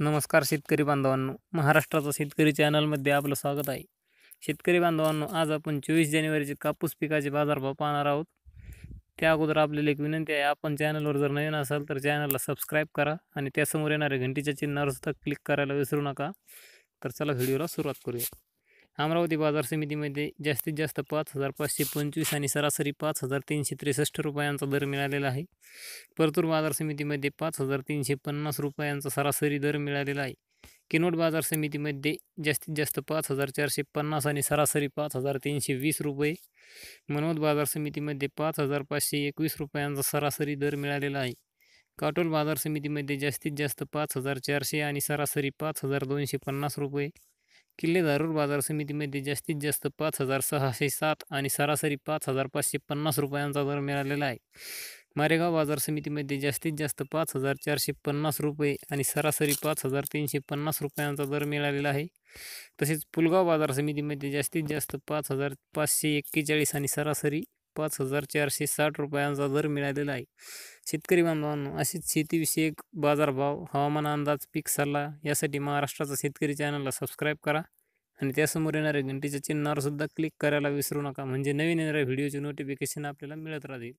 नमस्कार शेतकरी बांधवांनो. महाराष्ट्राचा शेतकरी चॅनलमध्ये आपलं स्वागत आहे. शेतकरी बांधवांनो आज आपण चोवीस जानेवारीचे कापूस पिकाचे बाजारभाव पाहणार आहोत. त्या अगोदर आपल्याला एक विनंती आहे आपण चॅनलवर जर नवीन असाल तर चॅनलला सबस्क्राईब करा आणि त्यासमोर येणाऱ्या घंटीच्या चिन्हावर सुद्धा क्लिक करायला विसरू नका. तर चला व्हिडिओला सुरुवात करूया. अमरावती बाजार समितीमध्ये जास्तीत जास्त पाच हजार पाचशे पंचवीस आणि सरासरी पाच हजार तीनशे त्रेसष्ट रुपयांचा दर मिळालेला आहे. परतूर बाजार समितीमध्ये पाच हजार तीनशे पन्नास रुपयांचा सरासरी दर मिळालेला आहे. किनोट बाजार समितीमध्ये जास्तीत जास्त पाच हजार चारशे पन्नास आणि सरासरी पाच हजार तीनशे वीस रुपये. मनोद बाजार समितीमध्ये पाच हजार पाचशे एकवीस रुपयांचा सरासरी दर मिळालेला आहे. काटोल बाजार समितीमध्ये जास्तीत जास्त पाच हजार चारशे आणि सरासरी पाच हजार दोनशे पन्नास रुपये. किल्ले धारूर बाजार समितीमध्ये जास्तीत जास्त पाच हजार सहाशे सात आणि सरासरी पाच हजार पाचशे पन्नास रुपयांचा दर मिळालेला आहे. मारेगाव बाजार समितीमध्ये जास्तीत जास्त पाच हजार चारशे पन्नास रुपये आणि सरासरी पाच हजार तीनशे पन्नास रुपयांचा दर मिळालेला आहे. तसेच पुलगाव बाजार समितीमध्ये जास्तीत जास्त पाच हजार पाचशे एक्केचाळीस आणि सरासरी पाच हजार चारशे साठ रुपयांचा दर मिळालेला आहे. शेतकरी बांधवांनो असेच शेतीविषयक बाजारभाव हवामान अंदाज पीक सल्ला यासाठी महाराष्ट्राचा शेतकरी चॅनलला सबस्क्राईब करा आणि त्यासमोर येणाऱ्या घंटीच्या चिन्हावरसुद्धा क्लिक करायला विसरू नका. म्हणजे नवीन येणाऱ्या व्हिडिओचे नोटिफिकेशन आपल्याला मिळत राहतील.